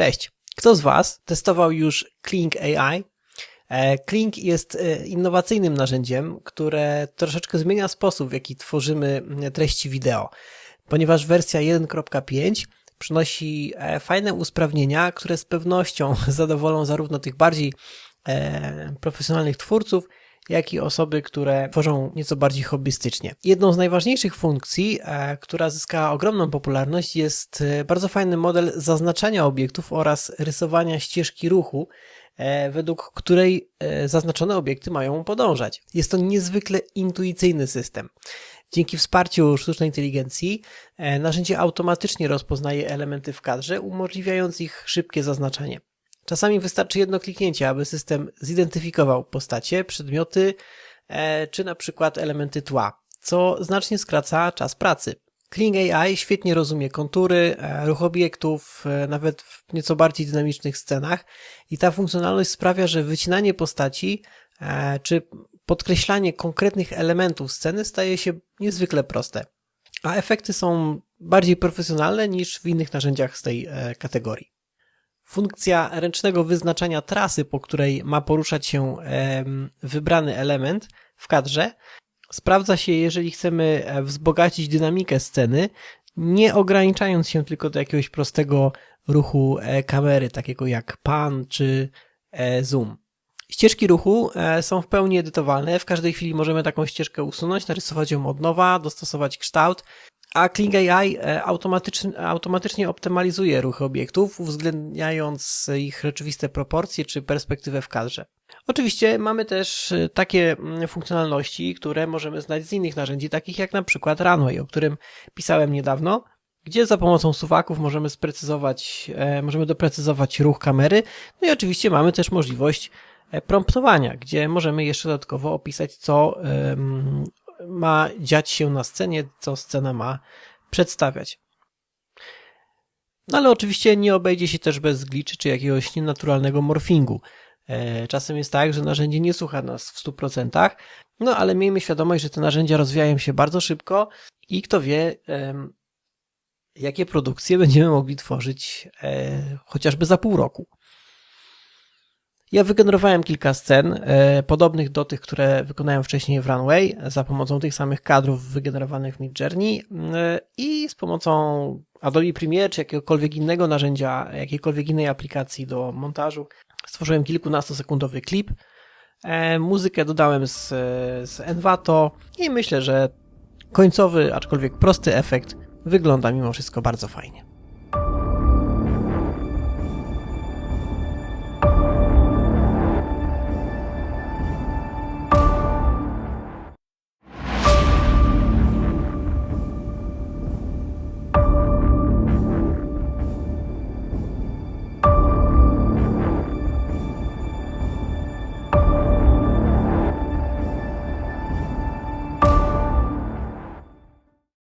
Cześć. Kto z Was testował już Kling AI? E, Kling jest e, innowacyjnym narzędziem, które troszeczkę zmienia sposób, w jaki tworzymy treści wideo, ponieważ wersja 1.5 przynosi e, fajne usprawnienia, które z pewnością zadowolą zarówno tych bardziej profesjonalnych twórców, jak i osoby, które tworzą nieco bardziej hobbystycznie. Jedną z najważniejszych funkcji, e, która zyskała ogromną popularność, jest e, bardzo fajny model zaznaczania obiektów oraz rysowania ścieżki ruchu, e, według której zaznaczone obiekty mają podążać. Jest to niezwykle intuicyjny system. Dzięki wsparciu sztucznej inteligencji narzędzie automatycznie rozpoznaje elementy w kadrze, umożliwiając ich szybkie zaznaczenie. Czasami wystarczy jedno kliknięcie, aby system zidentyfikował postacie, przedmioty e, czy na przykład elementy tła, co znacznie skraca czas pracy. Kling AI świetnie rozumie kontury, e, ruch obiektów, e, nawet w nieco bardziej dynamicznych scenach i ta funkcjonalność sprawia, że wycinanie postaci czy podkreślanie konkretnych elementów sceny staje się niezwykle proste, a efekty są bardziej profesjonalne niż w innych narzędziach z tej kategorii. Funkcja ręcznego wyznaczania trasy, po której ma poruszać się wybrany element w kadrze, sprawdza się, jeżeli chcemy e, wzbogacić dynamikę sceny, nie ograniczając się tylko do jakiegoś prostego ruchu e, kamery, takiego jak pan czy e, zoom. Ścieżki ruchu są w pełni edytowalne. W każdej chwili możemy taką ścieżkę usunąć, narysować ją od nowa, dostosować kształt a Kling AI e, automatycznie, optymalizuje ruchy obiektów, uwzględniając ich rzeczywiste proporcje czy perspektywę w kadrze. Oczywiście mamy też e, takie mm, funkcjonalności, które możemy znać z innych narzędzi, takich jak na przykład Runway, o którym pisałem niedawno, gdzie za pomocą suwaków możemy sprecyzować, e, możemy doprecyzować ruch kamery. No i oczywiście mamy też możliwość promptowania, gdzie możemy jeszcze dodatkowo opisać, co ma dziać się na scenie, co scena ma przedstawiać. No ale oczywiście nie obejdzie się też bez gliczy czy jakiegoś nienaturalnego morfingu. E, czasem jest tak, że narzędzie nie słucha nas w 100%, no ale miejmy świadomość, że te narzędzia rozwijają się bardzo szybko i kto wie, jakie produkcje będziemy mogli tworzyć e, chociażby za pół roku. Ja wygenerowałem kilka scen e, podobnych do tych, które wykonałem wcześniej w Runway za pomocą tych samych kadrów wygenerowanych w Midjourney e, i z pomocą Adobe Premiere czy jakiegokolwiek innego narzędzia, jakiejkolwiek innej aplikacji do montażu stworzyłem kilkunastosekundowy klip. E, muzykę dodałem z, z Envato i myślę, że końcowy, aczkolwiek prosty efekt wygląda mimo wszystko bardzo fajnie.